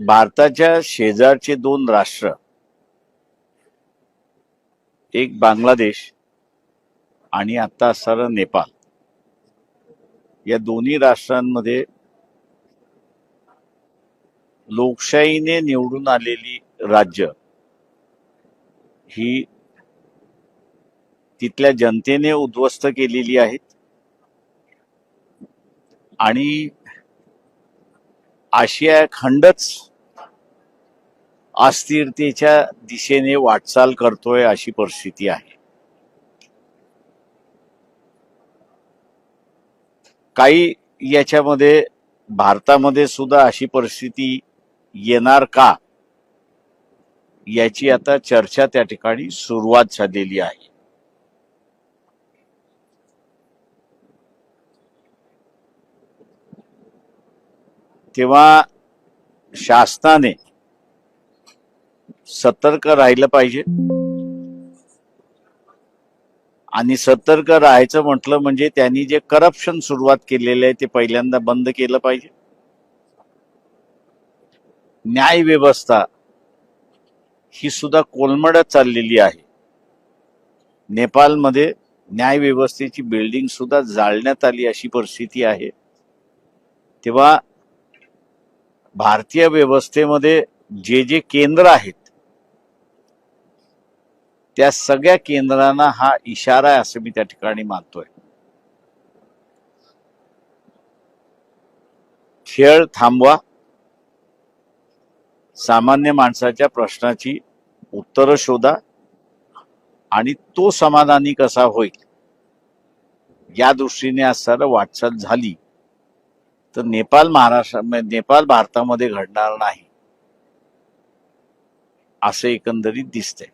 भारताच्या शेजारचे दोन राष्ट्र. एक बांगलादेश आणि आता असणारा नेपाळ. या दोन्ही राष्ट्रांमध्ये लोकशाहीने निवडून आलेली राज्य ही तिथल्या जनतेने उद्ध्वस्त केलेली आहेत. आणि आशिया खंडच अस्थिरतेच्या दिशेने वाटचाल करतोय अशी परिस्थिती आहे. काही याच्यामध्ये भारतामध्ये सुद्धा अशी परिस्थिती येणार का? याची आता चर्चा त्या ठिकाणी सुरुवात झालेली आहे. तेव्हा शासनाने सतर्क राहिलं पाहिजे. आणि सतर्क राहायचं म्हटलं म्हणजे त्यांनी जे करप्शन सुरुवात केलेलं आहे ते पहिल्यांदा बंद केलं पाहिजे. न्याय व्यवस्था ही सुद्धा कोलमडत चाललेली आहे. नेपाळमध्ये न्याय व्यवस्थेची बिल्डिंग सुद्धा जाळण्यात आली अशी परिस्थिती आहे. तेव्हा भारतीय व्यवस्थेमध्ये जे जे केंद्र आहेत त्या सगळ्या केंद्रांना हा इशारा आहे असं मी त्या ठिकाणी मानतोय. खेळ थांबवा. सामान्य माणसाच्या प्रश्नाची उत्तरं शोधा आणि तो समाधानी कसा होईल या दृष्टीने आज सर वाटचाल झाली तर नेपाळ महाराष्ट्र नेपाळ भारतामध्ये घडणार नाही असं एकंदरीत दिसतंय.